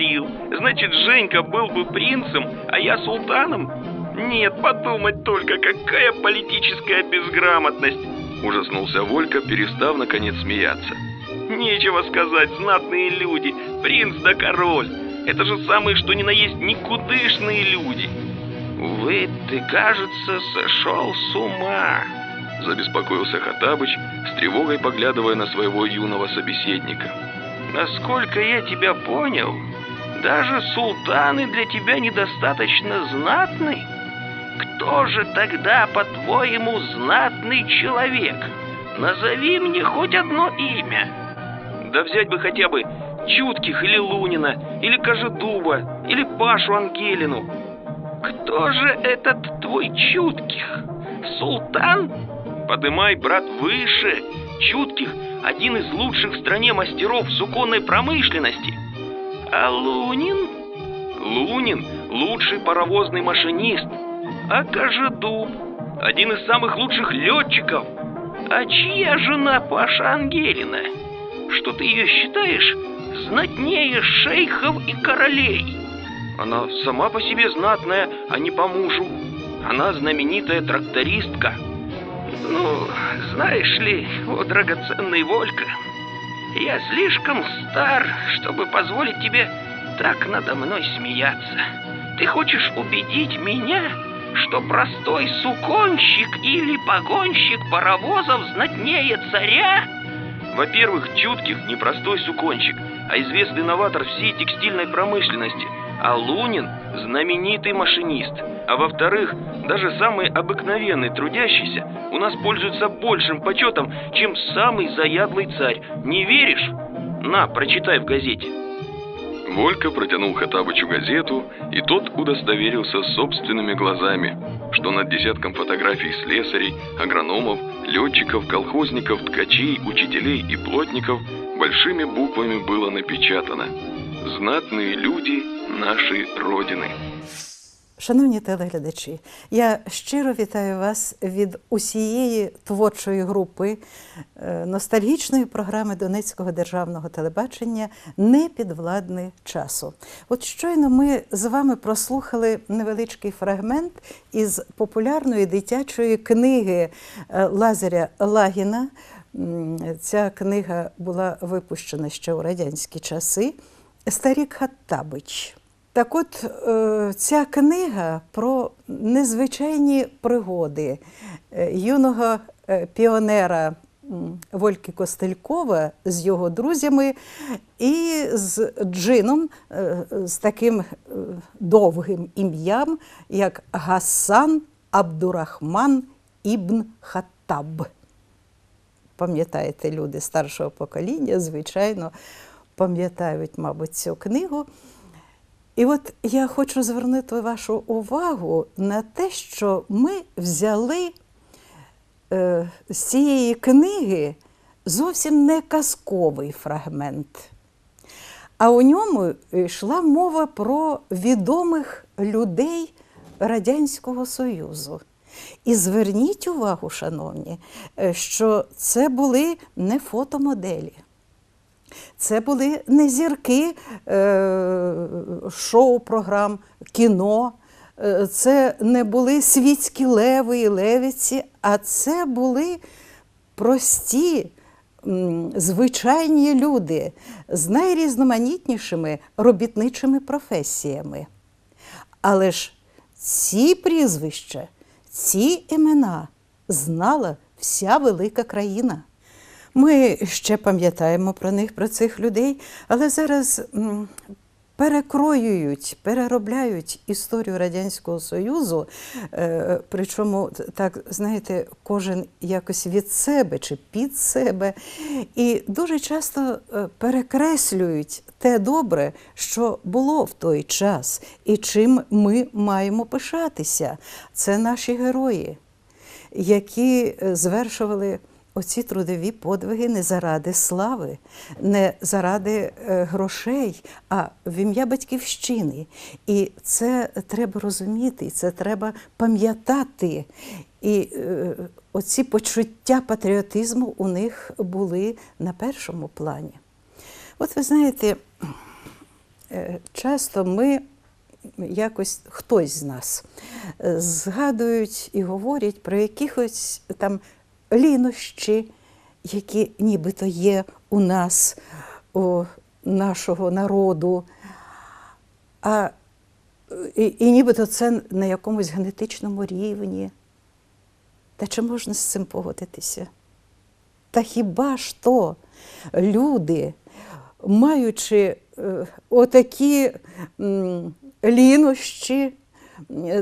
Уморил. Значит, Женька был бы принцем, а я султаном? Нет, подумать только, какая политическая безграмотность. Ужаснулся Волька, перестав наконец смеяться. Нечего сказать, знатные люди, принц да король. Это же самые, что ни на есть, никудышные люди. Увы, ты, кажется, сошел с ума. Забеспокоился Хатабыч, с тревогой поглядывая на своего юного собеседника. Насколько я тебя понял, даже султаны для тебя недостаточно знатны. Кто же тогда, по-твоему, знатный человек? Назови мне хоть одно имя. Да взять бы хотя бы Чутких или Лунина, или Кожедуба, или Пашу Ангелину. Кто же этот твой Чутких? Султан? Подымай, брат, выше. Чутких – один из лучших в стране мастеров суконной промышленности. А Лунин? Лунин – лучший паровозный машинист. А Кожедуб – один из самых лучших летчиков. А чья жена Паша Ангелина? Что ты ее считаешь знатнее шейхов и королей? Она сама по себе знатная, а не по мужу. Она знаменитая трактористка. Ну, знаешь ли, о драгоценный Волька, я слишком стар, чтобы позволить тебе так надо мной смеяться. Ты хочешь убедить меня, что простой суконщик или погонщик паровозов знатнее царя? Во-первых, Чутких не простой суконщик, а известный новатор всей текстильной промышленности, а Лунин – знаменитый машинист. А во-вторых, даже самый обыкновенный трудящийся у нас пользуется большим почетом, чем самый заядлый царь. Не веришь? На, прочитай в газете. Волька протянул Хатабычу газету, и тот удостоверился собственными глазами, что над десятком фотографий слесарей, агрономов, летчиков, колхозников, ткачей, учителей и плотников большими буквами было напечатано «Знатные люди нашей Родины». Шановні телеглядачі, я щиро вітаю вас від усієї творчої групи е, ностальгічної програми Донецького державного телебачення Непідвладний часу. От щойно ми з вами прослухали невеличкий фрагмент із популярної дитячої книги е, Лазаря Лагіна. Ця книга була випущена ще у радянські часи. Старік Хаттабич. Так от е, ця книга про незвичайні пригоди е, юного е, піонера Вольки Костелькова з його друзями і з джином з таким довгим ім'ям, як Гасан Абдурахман Ібн Хаттаб. Пам'ятаєте, люди старшого покоління, звичайно, пам'ятають, мабуть, цю книгу. І от я хочу звернути вашу увагу на те, що ми взяли е, з цієї книги зовсім не казковий фрагмент. А у ньому йшла мова про відомих людей Радянського Союзу. І зверніть увагу, шановні, е, що це були не фотомоделі. Це були не зірки е, шоу-програм, кіно, е, це не були світські леви і левиці, а це були прості, звичайні люди з найрізноманітнішими робітничими професіями. Але ж ці прізвища, ці імена знала вся велика країна. Ми ще пам'ятаємо про них, про цих людей, але зараз перекроюють, переробляють історію Радянського Союзу, е, причому так, знаєте, кожен якось від себе чи під себе. І дуже часто е, перекреслюють те добре, що було в той час, і чим ми маємо пишатися. Це наші герої, які е, звершували оці трудові подвиги не заради слави, не заради е, грошей, а в ім'я батьківщини. І це треба розуміти, це треба пам'ятати. І е, оці почуття патріотизму у них були на першому плані. От ви знаєте, е, часто ми якось хтось з нас згадують і говорять про якихось там лінощі, які нібито є у нас, у нашого народу. А, і, і нібито це на якомусь генетичному рівні. Та чи можна з цим погодитися? Та хіба ж то люди, маючи е, отакі лінощі,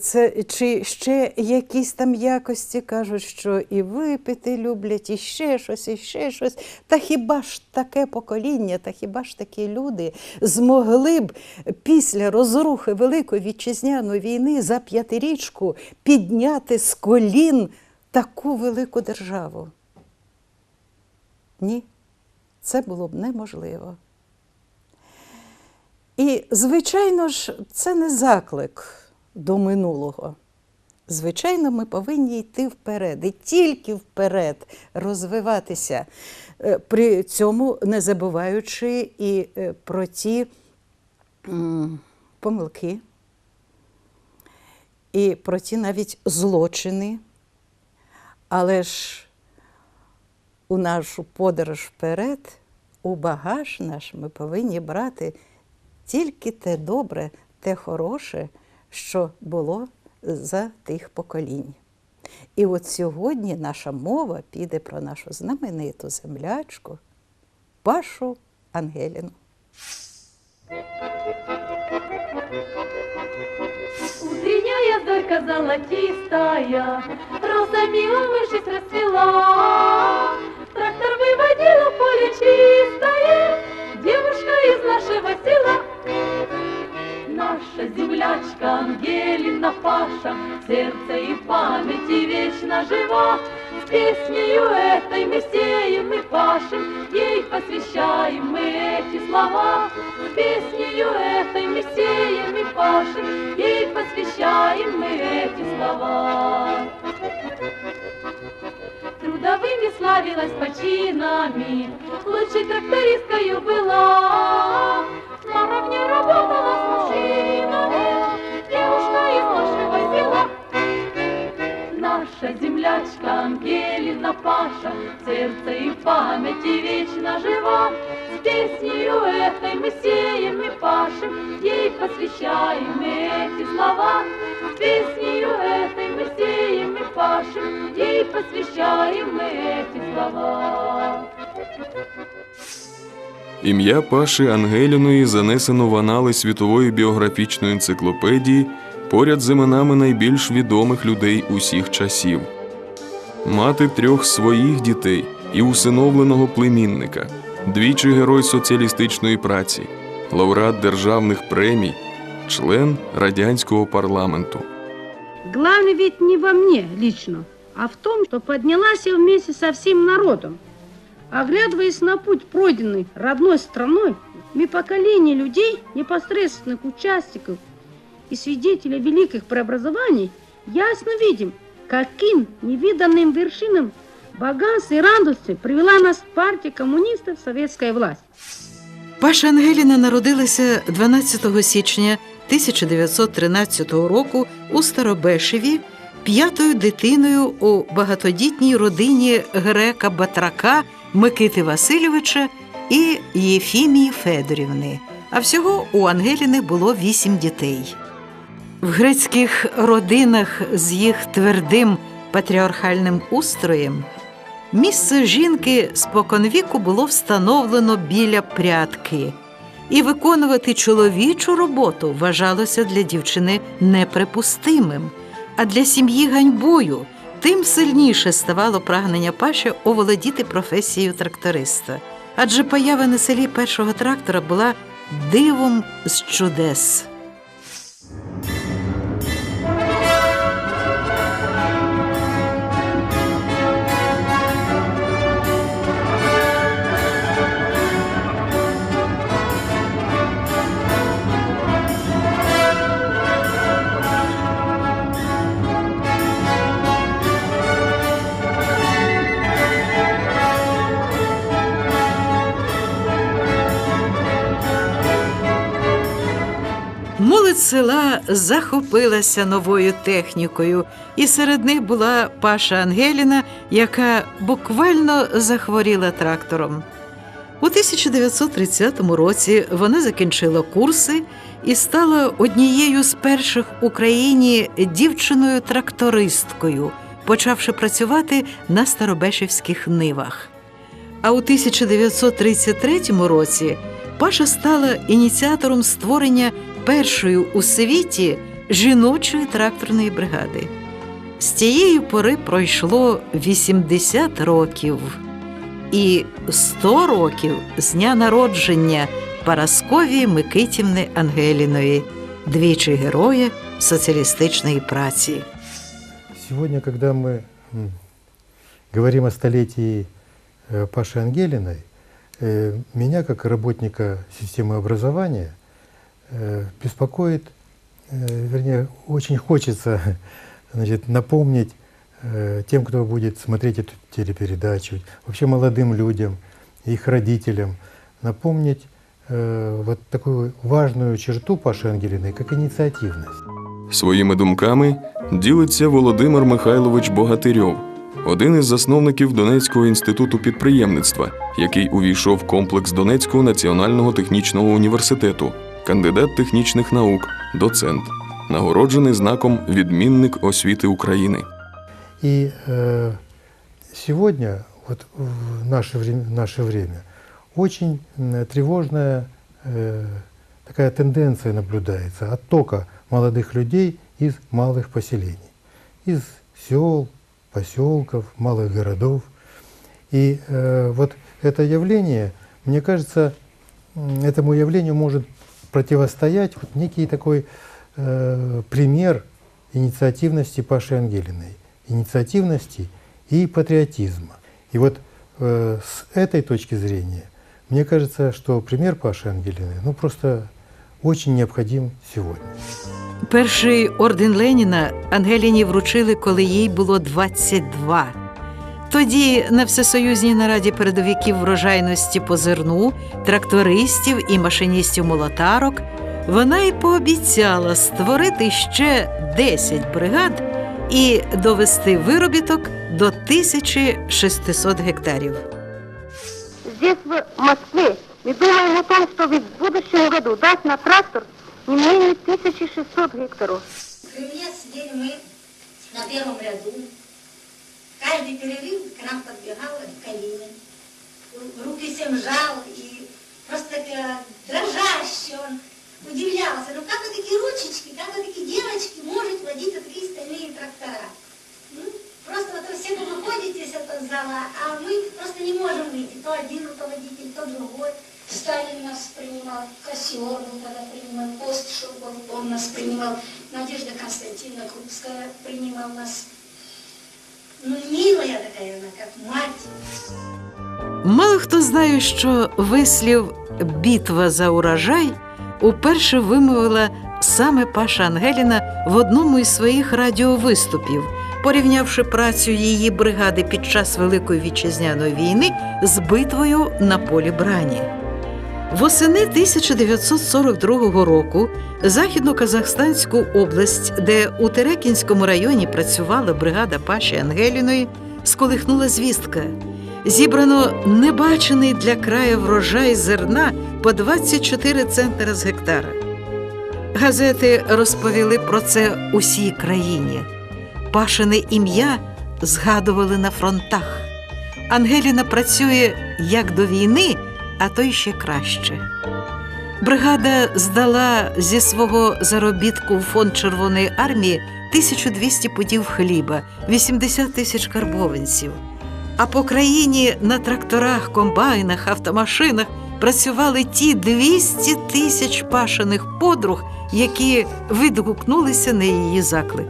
це чи ще якісь там якості кажуть, що і випити люблять, і ще щось, і ще щось. Та хіба ж таке покоління, та хіба ж такі люди змогли б після розрухи Великої вітчизняної війни за п'ятирічку підняти з колін таку велику державу? Ні, це було б неможливо. І, звичайно ж, це не заклик до минулого. Звичайно, ми повинні йти вперед і тільки вперед розвиватися, е, при цьому не забуваючи і е, про ті помилки, і про ті навіть злочини. Але ж у нашу подорож вперед, у багаж наш ми повинні брати тільки те добре, те хороше що було за тих поколінь. І от сьогодні наша мова піде про нашу знамениту землячку Пашу Ангеліну. Утренняя зорька золотистая, Розами умывшись расцвела. Трактор выводила в поле чистое, Девушка из нашего села. Наша землячка Ангелина Паша, сердце и памяти вечно жива. С песнею этой мы сеем и пашем, ей посвящаем мы эти слова. С песнею этой мы сеем и пашем, ей посвящаем мы эти слова. Трудовыми славилась починами, лучшей трактористкою была. Наравне работала с мужчинами, девушка из нашего села. Наша землячка Ангелина Паша, сердце и памяти вечно жива. С песнею этой мы сеем и пашем, ей посвящаем эти слова. С песнею этой мы сеем и пашем, ей посвящаем мы эти слова. Ім'я Паши Ангеліної занесено в анали світової біографічної енциклопедії поряд з іменами найбільш відомих людей усіх часів. Мати трьох своїх дітей і усиновленого племінника, двічі герой соціалістичної праці, лауреат державних премій, член радянського парламенту. Главное ведь не во мне лично, а в том, что поднялась я вместе со всем народом. Оглядываясь на путь, пройденный родной страной, мы поколение людей, непосредственных участников и свидетелей великих преобразований, ясно видим, каким невиданным вершинам богатства и радости привела нас партия коммунистов советская власть. Паша Ангеліна народилася 12 січня 1913 року у Старобешеві, п'ятою дитиною у багатодітній родині грека Батрака Микити Васильовича і Єфімії Федорівни. А всього у Ангеліни було вісім дітей. В грецьких родинах з їх твердим патріархальним устроєм місце жінки споконвіку було встановлено біля прядки, і виконувати чоловічу роботу вважалося для дівчини неприпустимим, а для сім'ї ганьбою. Тим сильніше ставало прагнення Паші оволодіти професією тракториста. Адже поява на селі першого трактора була дивом з чудес. Молодь села захопилася новою технікою, і серед них була Паша Ангеліна, яка буквально захворіла трактором. У 1930 році вона закінчила курси і стала однією з перших в Україні дівчиною-трактористкою, почавши працювати на Старобешівських нивах. А у 1933 році Паша стала ініціатором створення першої у світі жіночої тракторної бригади. З тієї пори пройшло 80 років і 100 років з дня народження Парасковії Микитівни Ангеліної, двічі героя соціалістичної праці. Сегодня, когда мы м, говорим о столетии э, Паши Ангелиной, э, меня, как работника системы образования, э, беспокоит, э, вернее, очень хочется значит, напомнить э, тем, кто будет смотреть эту телепередачу, вообще молодым людям, их родителям, напомнить э, вот такую важную черту Паши Ангелиной, как инициативность. Своїми думками ділиться Володимир Михайлович Богатирьов, один із засновників Донецького інституту підприємництва, який увійшов в комплекс Донецького національного технічного університету, кандидат технічних наук, доцент, нагороджений знаком Відмінник освіти України. И э, сегодня, вот в наше время, наше время очень м, тревожная э, такая тенденция наблюдается оттока молодых людей из малых поселений, из сел, поселков, малых городов. И э, вот это явление, мне кажется, м, этому явлению может противостоять вот некий такой э, пример инициативности Паши Ангелиной, инициативности и патриотизма. И вот э, с этой точки зрения, мне кажется, что пример Паши Ангелиной, ну просто очень необходим сегодня. Перший орден Леніна Ангеліні вручили, коли їй було 22. Тоді на всесоюзній нараді передовиків врожайності по зерну, трактористів і машиністів молотарок вона й пообіцяла створити ще 10 бригад і довести виробіток до 1600 гектарів. Здесь, в Москве, мы думаем о том, что в будущем году дать на трактор не менее 1600 гектаров. При мне сидели мы на первом ряду. Каждый перерыв к нам подбегал Калинин. Руки всем жал и просто дрожащий он удивлялся. Ну как вы такие ручечки, как вы такие девочки можете водить вот такие стальные трактора? Ну, просто вот вы все вы выходите из этого зала, а мы просто не можем выйти. То один руководитель, то другой. Сталин нас принимал, Кассиор тогда принимал, Пост Шубов, он нас принимал, Надежда Константиновна Крупская принимал нас. Ну, милая такая она, как мать. Мало хто знає, що вислів бітва за урожай уперше вимовила саме Паша Ангеліна в одному із своїх радіовиступів, порівнявши працю її бригади під час Великої вітчизняної війни з битвою на полі Брані. Восени 1942 року Західно-Казахстанську область, де у Терекінському районі працювала бригада Паші Ангеліної, сколихнула звістка. Зібрано небачений для краю врожай зерна по 24 центнера з гектара. Газети розповіли про це усій країні. Пашине ім'я згадували на фронтах. Ангеліна працює як до війни, а то ще краще. Бригада здала зі свого заробітку в фонд Червоної армії 1200 пудів хліба, 80 тисяч карбованців. А по країні на тракторах, комбайнах, автомашинах працювали ті 200 тисяч пашених подруг, які відгукнулися на її заклик.